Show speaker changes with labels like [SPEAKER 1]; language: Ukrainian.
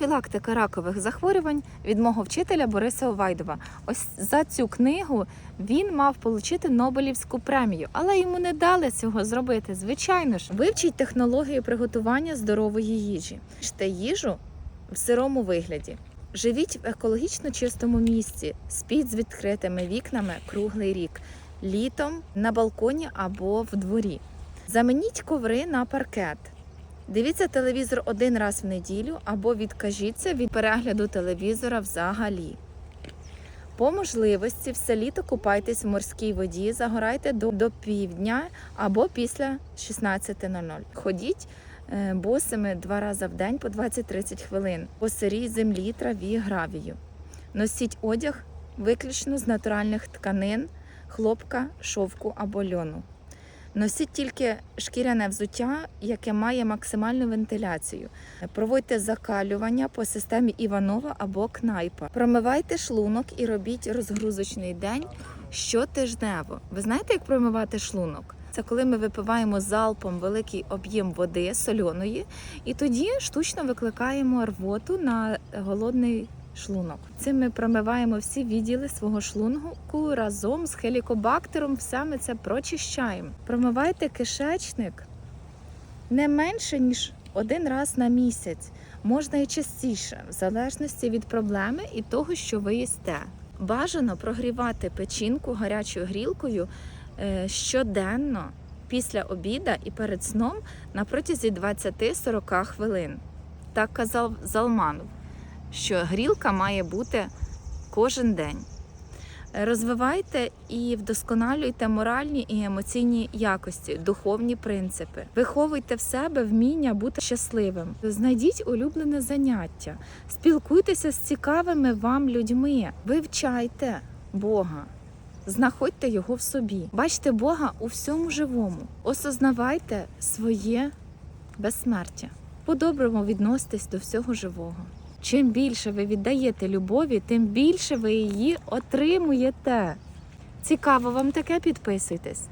[SPEAKER 1] Профілактика ракових захворювань від мого вчителя Бориса Овайдова. Ось за цю книгу він мав отримати Нобелівську премію, але йому не дали цього зробити. Звичайно ж, вивчіть технологію приготування здорової їжі. Жте їжу в сирому вигляді. Живіть в екологічно чистому місці, спіть з відкритими вікнами круглий рік, літом на балконі або в дворі. Замініть коври на паркет. Дивіться телевізор один раз в неділю або відкажіться від перегляду телевізора взагалі. По можливості все літо купайтесь в морській воді, загорайте до, до півдня або після 16.00. Ходіть е, босими два рази в день по 20-30 хвилин по сирій землі, траві, гравію. Носіть одяг виключно з натуральних тканин, хлопка, шовку або льону. Носіть тільки шкіряне взуття, яке має максимальну вентиляцію. Проводьте закалювання по системі Іванова або Кнайпа. Промивайте шлунок і робіть розгрузочний день щотижнево. Ви знаєте, як промивати шлунок? Це коли ми випиваємо залпом великий об'єм води сольоної, і тоді штучно викликаємо рвоту на голодний шлунок. Цим ми промиваємо всі відділи свого шлунку разом з хелікобактером. Все це прочищаємо. Промивайте кишечник не менше ніж один раз на місяць, можна і частіше, в залежності від проблеми і того, що ви їсте. Бажано прогрівати печінку гарячою грілкою е, щоденно після обіда і перед сном на протязі 20-40 хвилин. Так казав Залманов що грілка має бути кожен день. Розвивайте і вдосконалюйте моральні і емоційні якості, духовні принципи. Виховуйте в себе вміння бути щасливим. Знайдіть улюблене заняття, спілкуйтеся з цікавими вам людьми, вивчайте Бога. Знаходьте його в собі. Бачте Бога у всьому живому. Осознавайте своє безсмертя. По-доброму відноситесь до всього живого. Чим більше ви віддаєте любові, тим більше ви її отримуєте. Цікаво вам таке? Підписуйтесь.